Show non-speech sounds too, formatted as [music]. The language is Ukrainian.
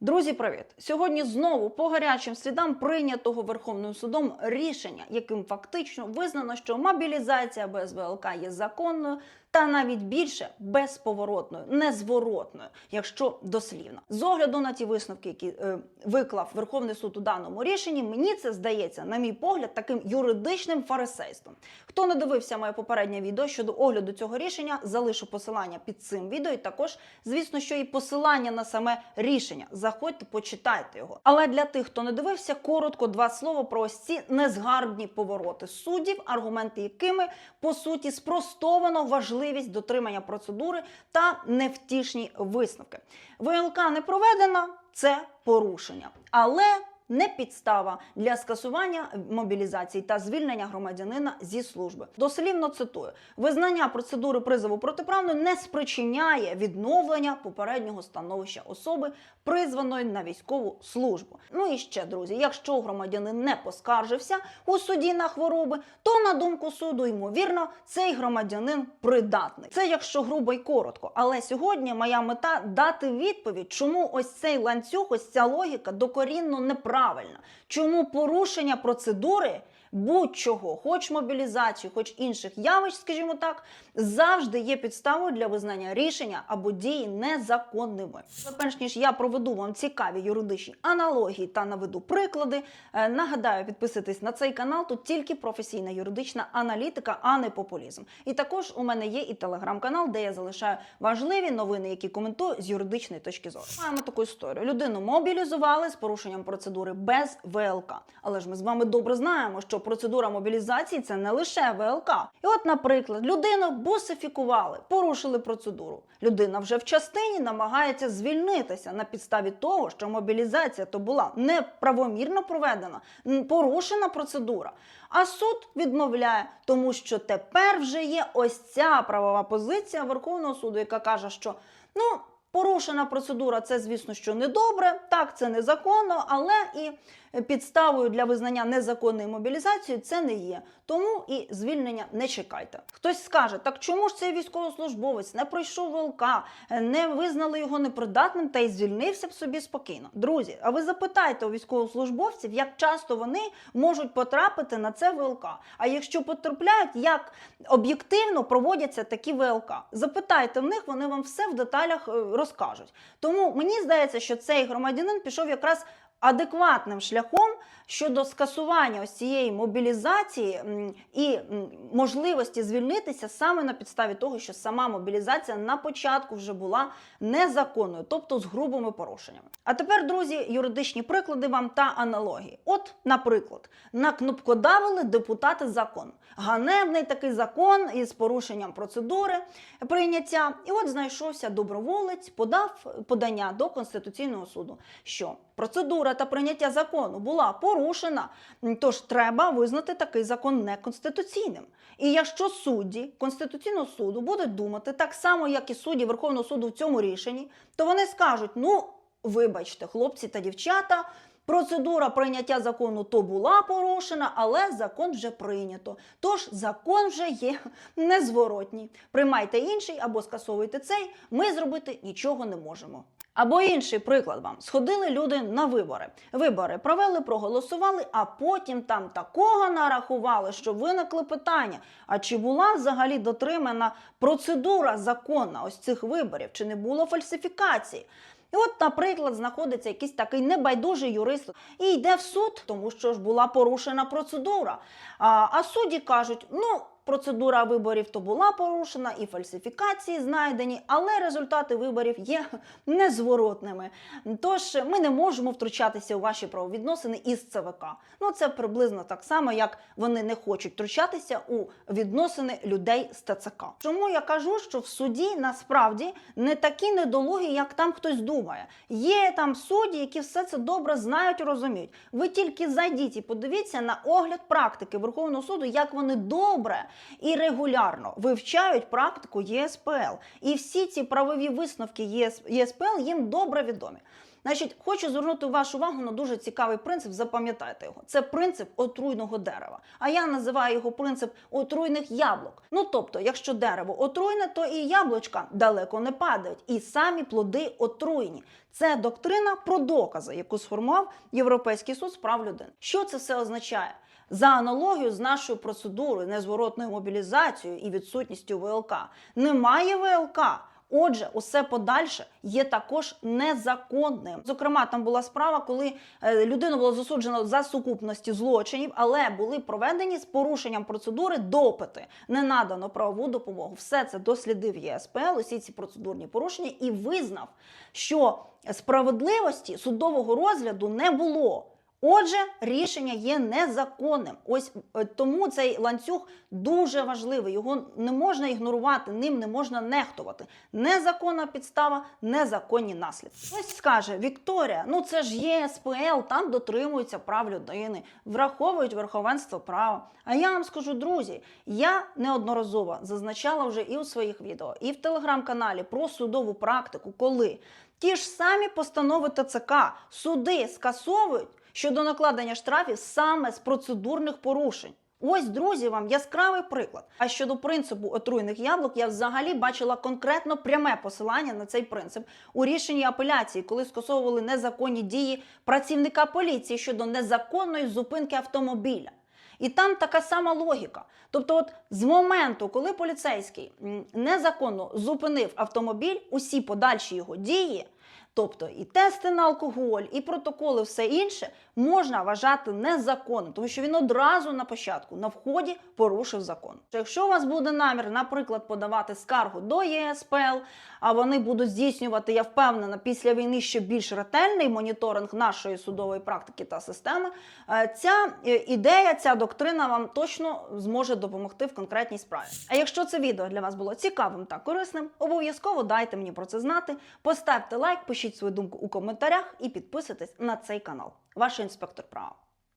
Друзі, привіт! Сьогодні знову по гарячим слідам прийнятого Верховним судом рішення, яким фактично визнано, що мобілізація без ВЛК є законною та навіть більше безповоротною, незворотною, якщо дослівно. З огляду на ті висновки, які е, виклав Верховний суд у даному рішенні, мені це здається, на мій погляд, таким юридичним фарисейством. Хто не дивився моє попереднє відео щодо огляду цього рішення, залишу посилання під цим відео. І також, звісно, що і посилання на саме рішення. Заходьте, почитайте його. Але для тих, хто не дивився, коротко два слова про ось ці незгарбні повороти суддів, аргументи якими по суті спростовано важливість дотримання процедури та невтішні висновки. ВЛК не проведена це порушення, але не підстава для скасування мобілізації та звільнення громадянина зі служби. Дослівно цитую: визнання процедури призову протиправною не спричиняє відновлення попереднього становища особи, призваної на військову службу. Ну і ще, друзі, якщо громадянин не поскаржився у суді на хвороби, то на думку суду, ймовірно, цей громадянин придатний. Це якщо грубо й коротко. Але сьогодні моя мета дати відповідь, чому ось цей ланцюг, ось ця логіка докорінно неправильна. Чому порушення процедури будь-чого, хоч мобілізацію, хоч інших явищ, скажімо так, завжди є підставою для визнання рішення або дії незаконними. Але Перш ніж я проведу вам цікаві юридичні аналогії та наведу приклади, е, нагадаю, підписуйтесь на цей канал. Тут тільки професійна юридична аналітика, а не популізм. І також у мене є і телеграм-канал, де я залишаю важливі новини, які коментую з юридичної точки зору. Маємо таку історію. Людину мобілізували з порушенням процедури без ВЛК. Але ж ми з вами добре знаємо, що процедура мобілізації це не лише ВЛК. І от, наприклад, людину бусифікували, порушили процедуру. Людина вже в частині намагається звільнитися на підставі того, що мобілізація то була неправомірно проведена, порушена процедура. А суд відмовляє, тому що тепер вже є ось ця правова позиція Верховного суду, яка каже, що ну. Порушена процедура, це звісно, що недобре, так це незаконно, але і підставою для визнання незаконної мобілізації це не є. Тому і звільнення не чекайте. Хтось скаже, так чому ж цей військовослужбовець не пройшов ВЛК, не визнали його непридатним та й звільнився б собі спокійно. Друзі, а ви запитайте у військовослужбовців, як часто вони можуть потрапити на це ВЛК. А якщо потрапляють, як об'єктивно проводяться такі ВЛК. Запитайте в них, вони вам все в деталях е, розкажуть. Тому мені здається, що цей громадянин пішов якраз адекватним шляхом щодо скасування ось цієї мобілізації і можливості звільнитися саме на підставі того, що сама мобілізація на початку вже була незаконною, тобто з грубими порушеннями. А тепер, друзі, юридичні приклади вам та аналогії. От, наприклад, накнопкодавили депутати закон. Ганебний такий закон із порушенням процедури прийняття. І от знайшовся доброволець, подав подання до Конституційного суду, що процедура та прийняття закону була порушена, тож треба визнати такий закон неконституційним. І якщо судді Конституційного суду будуть думати так само, як і судді Верховного суду в цьому рішенні, то вони скажуть: ну, вибачте, хлопці та дівчата. Процедура прийняття закону то була порушена, але закон вже прийнято. Тож закон вже є незворотній. Приймайте інший або скасовуйте цей. Ми зробити нічого не можемо. Або інший приклад вам: сходили люди на вибори. Вибори провели, проголосували, а потім там такого нарахували, що виникли питання: а чи була взагалі дотримана процедура законна ось цих виборів, чи не було фальсифікації? І от, наприклад, знаходиться якийсь такий небайдужий юрист і йде в суд, тому що ж була порушена процедура. А, а судді кажуть, ну. Процедура виборів то була порушена, і фальсифікації знайдені, але результати виборів є [laughs] незворотними. Тож ми не можемо втручатися у ваші правовідносини із ЦВК. Ну це приблизно так само, як вони не хочуть втручатися у відносини людей з ТЦК. Чому я кажу, що в суді насправді не такі недолугі, як там хтось думає. Є там судді, які все це добре знають і розуміють. Ви тільки зайдіть і подивіться на огляд практики Верховного суду, як вони добре і регулярно вивчають практику ЄСПЛ. І всі ці правові висновки ЄС, ЄСПЛ їм добре відомі. Значить, хочу звернути вашу увагу на дуже цікавий принцип. Запам'ятайте його. Це принцип отруйного дерева. А я називаю його принцип отруйних яблук. Ну тобто, якщо дерево отруйне, то і яблучка далеко не падають, і самі плоди отруйні. Це доктрина про докази, яку сформував Європейський суд з прав людини. Що це все означає? За аналогією з нашою процедурою незворотною мобілізацією і відсутністю ВЛК немає ВЛК. Отже, усе подальше є також незаконним. Зокрема, там була справа, коли е, людину було засуджено за сукупності злочинів, але були проведені з порушенням процедури допити, не надано правову допомогу. Все це дослідив ЄСПЛ, усі ці процедурні порушення, і визнав, що справедливості судового розгляду не було. Отже, рішення є незаконним. Ось е, тому цей ланцюг дуже важливий. Його не можна ігнорувати, ним не можна нехтувати. Незаконна підстава, незаконні наслідки. Ось скаже Вікторія: ну це ж є СПЛ, там дотримуються прав людини, враховують верховенство права. А я вам скажу, друзі, я неодноразово зазначала вже і у своїх відео, і в телеграм-каналі про судову практику, коли ті ж самі постанови ТЦК суди скасовують щодо накладення штрафів саме з процедурних порушень. Ось, друзі, вам яскравий приклад. А щодо принципу отруйних яблук, я взагалі бачила конкретно пряме посилання на цей принцип у рішенні апеляції, коли скасовували незаконні дії працівника поліції щодо незаконної зупинки автомобіля. І там така сама логіка. Тобто, от з моменту, коли поліцейський незаконно зупинив автомобіль, усі подальші його дії, тобто і тести на алкоголь, і протоколи, все інше, можна вважати незаконним, тому що він одразу на початку, на вході, порушив закон. Якщо у вас буде намір, наприклад, подавати скаргу до ЄСПЛ, а вони будуть здійснювати, я впевнена, після війни ще більш ретельний моніторинг нашої судової практики та системи, е, ця е, ідея, ця доктрина вам точно зможе допомогти в конкретній справі. А якщо це відео для вас було цікавим та корисним, обов'язково дайте мені про це знати. Поставте лайк, пишіть свою думку у коментарях і підписуйтесь на цей канал. Ваш інспектор права.